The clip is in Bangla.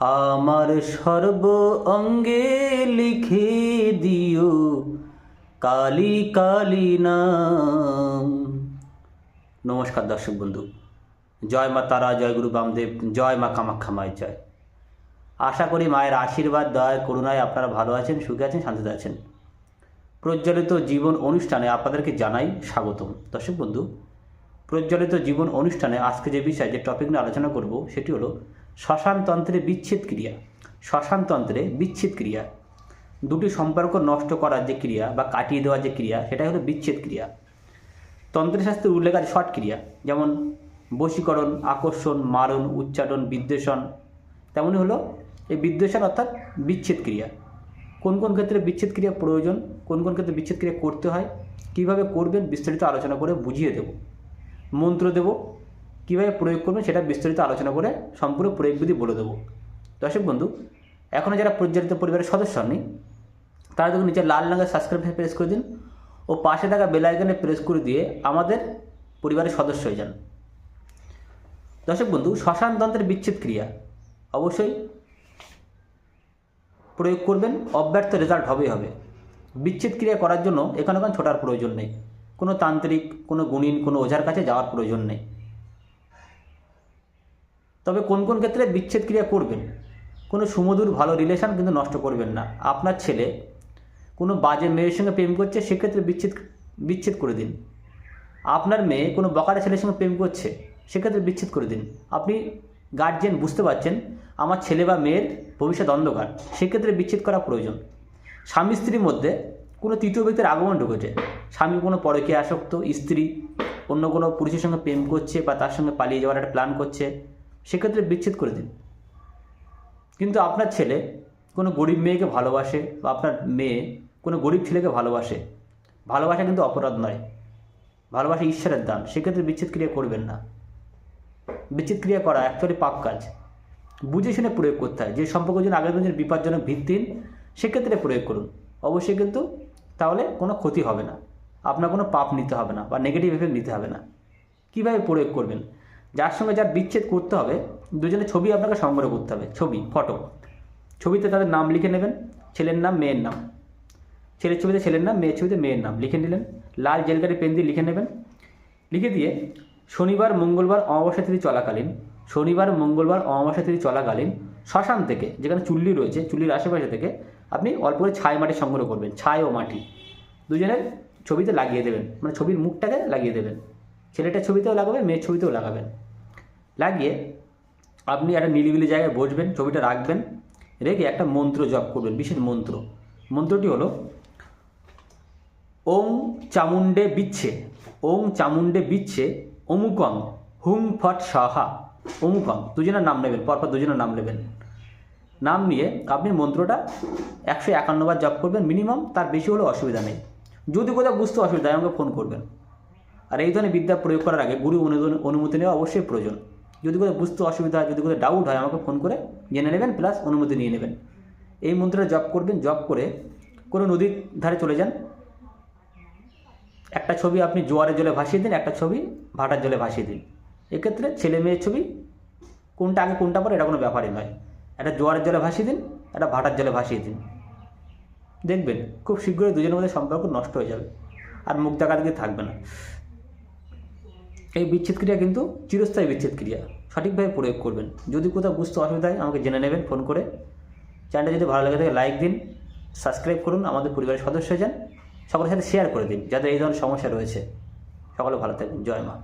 আমার সর্ব অঙ্গে লিখে দিও কালী কালী নাম। নমস্কার দর্শক বন্ধু। জয় মা তারা, জয় গুরু বামদেব, জয় মা কামাখ্যা মায়ের জয়। আশা করি মায়ের আশীর্বাদ দয়া করুণায় আপনারা ভালো আছেন, সুখে আছেন, শান্তিতে আছেন। প্রজ্বলিত জীবন অনুষ্ঠানে আপনাদেরকে জানাই স্বাগতম। দর্শক বন্ধু, প্রজ্বলিত জীবন অনুষ্ঠানে আজকে যে বিষয়, যে টপিক নিয়ে আলোচনা করব, সেটি হলো শ্মশানতন্ত্রে বিচ্ছেদ ক্রিয়া। শ্মশানতন্ত্রে বিচ্ছেদ ক্রিয়া। দুটি সম্পর্ক নষ্ট করার যে ক্রিয়া বা কাটিয়ে দেওয়ার যে ক্রিয়া, সেটাই হলো বিচ্ছেদ ক্রিয়া। তন্ত্রশাস্ত্রে উল্লেখ আছে শর্ট ক্রিয়া, যেমন বশীকরণ, আকর্ষণ, মারণ, উচ্চারণ, বিদ্বেষণ। তেমনই হলো এই বিদ্বেষণ অর্থাৎ বিচ্ছেদ ক্রিয়া। কোন কোন ক্ষেত্রে বিচ্ছেদ ক্রিয়া প্রয়োজন, কোন কোন ক্ষেত্রে বিচ্ছেদ ক্রিয়া করতে হয়, কীভাবে করবেন বিস্তারিত আলোচনা করে বুঝিয়ে দেব। মন্ত্র দেব কীভাবে প্রয়োগ করবেন সেটা বিস্তারিত আলোচনা করে সম্পূর্ণ প্রয়োগবিধি বলে দেবো। দর্শক বন্ধু এখনও যারা প্রজ্বলিত পরিবারের সদস্য হননি, তারা দেখুন নিচে লাল রঙের সাবস্ক্রাইব প্রেস করে দিন ও পাশে থাকা বেল আইকনে প্রেস করে দিয়ে আমাদের পরিবারের সদস্য হয়ে যান। দর্শক বন্ধু, শ্মশান শ্মশানতন্ত্রের বিচ্ছেদ ক্রিয়া। অবশ্যই প্রয়োগ করবেন, অব্যর্থ রেজাল্ট হবেই হবে। বিচ্ছেদ ক্রিয়া করার জন্য এখানে ওখানে ছোটার প্রয়োজন নেই। কোনো তান্ত্রিক, কোনো গুণিন, কোনো ওঝার কাছে যাওয়ার প্রয়োজন নেই। তবে কোন কোন ক্ষেত্রে বিচ্ছেদ ক্রিয়া করবেন? কোনো সুমধুর ভালো রিলেশন কিন্তু নষ্ট করবেন না। আপনার ছেলে কোনো বাজে মেয়ের সঙ্গে প্রেম করছে, সেক্ষেত্রে বিচ্ছেদ বিচ্ছেদ করে দিন। আপনার মেয়ে কোনো বকারে ছেলের সঙ্গে প্রেম করছে, সেক্ষেত্রে বিচ্ছেদ করে দিন। আপনি গার্জেন বুঝতে পারছেন, আমার ছেলে বা মেয়ের ভবিষ্যৎ অন্ধকার, সেক্ষেত্রে বিচ্ছেদ করা প্রয়োজন। স্বামী স্ত্রীর মধ্যে কোনো তৃতীয় ব্যক্তির আগমন ঢুকেছে স্বামী কোনো পরকে আসক্ত, স্ত্রী অন্য কোনো পুরুষের সঙ্গে প্রেম করছে বা তার সঙ্গে পালিয়ে যাওয়ার একটা প্ল্যান করছে। সেক্ষেত্রে বিচ্ছেদ করে দিন। কিন্তু আপনার ছেলে কোনো গরিব মেয়েকে ভালোবাসে বা আপনার মেয়ে কোনো গরিব ছেলেকে ভালোবাসে, ভালোবাসা কিন্তু অপরাধ নয়। ভালোবাসা ঈশ্বরের দান, সেক্ষেত্রে বিচ্ছেদ ক্রিয়া করবেন না। বিচ্ছেদ ক্রিয়া করা অ্যাকচুয়ালি পাপ কাজ। বুঝে শুনে প্রয়োগ করতে হয়। যে সম্পর্ক যেন আগের দিনের বিপজ্জনক ভিত্তিহীন সেক্ষেত্রে প্রয়োগ করুন। অবশ্যই কিন্তু তাহলে কোনো ক্ষতি হবে না। আপনার কোনো পাপ নিতে হবে না বা নেগেটিভ এফেক্ট নিতে হবে না। কীভাবে প্রয়োগ করবেন? যার সঙ্গে যার বিচ্ছেদ করতে হবে, দুজনের ছবি আপনাকে সংগ্রহ করতে হবে, ছবি ফটো ছবিতে তাদের নাম লিখে নেবেন, ছেলের নাম, মেয়ের নাম। ছেলের ছবিতে ছেলের নাম, মেয়ের ছবিতে মেয়ের নাম লিখে নিলেন। লাল জেলকারি পেন দিয়ে লিখে নেবেন। লিখে দিয়ে শনিবার, মঙ্গলবার, অমাবস্যা তিথি চলাকালীন, শনিবার, মঙ্গলবার, অমাবস্যা তিথি চলাকালীন শ্মশান থেকে, যেখানে চুল্লি রয়েছে, চুল্লির আশেপাশে থেকে আপনি অল্প করে ছাই মাটি সংগ্রহ করবেন, ছাই ও মাটি। দুজনের ছবিতে লাগিয়ে দেবেন মানে ছবির মুখটাকে লাগিয়ে দেবেন। ছেলেটার ছবিতেও লাগাবেন, মেয়ের ছবিতেও লাগাবেন। লাগিয়ে আপনি একটা নিলিবিলি জায়গায় বসবেন, ছবিটা রাখবেন, রেখে একটা মন্ত্র জপ করবেন, বিশেষ মন্ত্র। মন্ত্রটি হলো, ওং চামুণ্ডে বিচ্ছে, ওং চামুণ্ডে বিচ্ছে, অমুকং হুং ফট সাহা, অমুকং। দুজনের নাম নেবেন, পরপর দুজনের নাম নেবেন। নাম নিয়ে আপনি মন্ত্রটা একশো একান্নবার জপ করবেন, মিনিমাম তার বেশি হলে অসুবিধা নেই। যদি কোথাও বুঝতে অসুবিধা হয়, আমাকে ফোন করবেন। আর এই ধরনের বিদ্যা প্রয়োগ করার আগে গুরু অনু- অনুমতি নেওয়া অবশ্যই প্রয়োজন। যদি কোথাও বুঝতে অসুবিধা হয়, যদি কোথাও ডাউট হয়, আমাকে ফোন করে জেনে নেবেন প্লাস অনুমতি নিয়ে নেবেন। এই মন্ত্রটা জপ করবেন, জপ করে কোনো নদীর ধারে চলে যান। একটা ছবি আপনি জোয়ারের জলে ভাসিয়ে দিন, একটা ছবি ভাটার জলে ভাসিয়ে দিন। এক্ষেত্রে ছেলে মেয়ের ছবি, কোনটা আগে কোনটা পরে, এটা কোনো ব্যাপারই নয়। একটা জোয়ারের জলে ভাসিয়ে দিন, একটা ভাটার জলে ভাসিয়ে দিন। দেখবেন, খুব শীঘ্রই দুজনের মধ্যে সম্পর্ক নষ্ট হয়ে যাবে, আর মুখ দেখাদেখি থাকবে না। এই বিচ্ছেদ ক্রিয়া কিন্তু চিরস্থায়ী বিচ্ছেদ ক্রিয়া। সঠিকভাবে প্রয়োগ করবেন। যদি কোথাও বুঝতে অসুবিধা হয়, আমাকে জেনে নেবেন ফোন করে। চ্যানেলটা যদি ভালো লাগে থাকে, লাইক দিন, সাবস্ক্রাইব করুন, আমাদের পরিবারের সদস্য যান। সকলের সাথে শেয়ার করে দিন যাদের এই ধরনের সমস্যা রয়েছে। সকলে ভালো থাকবেন। জয় মা।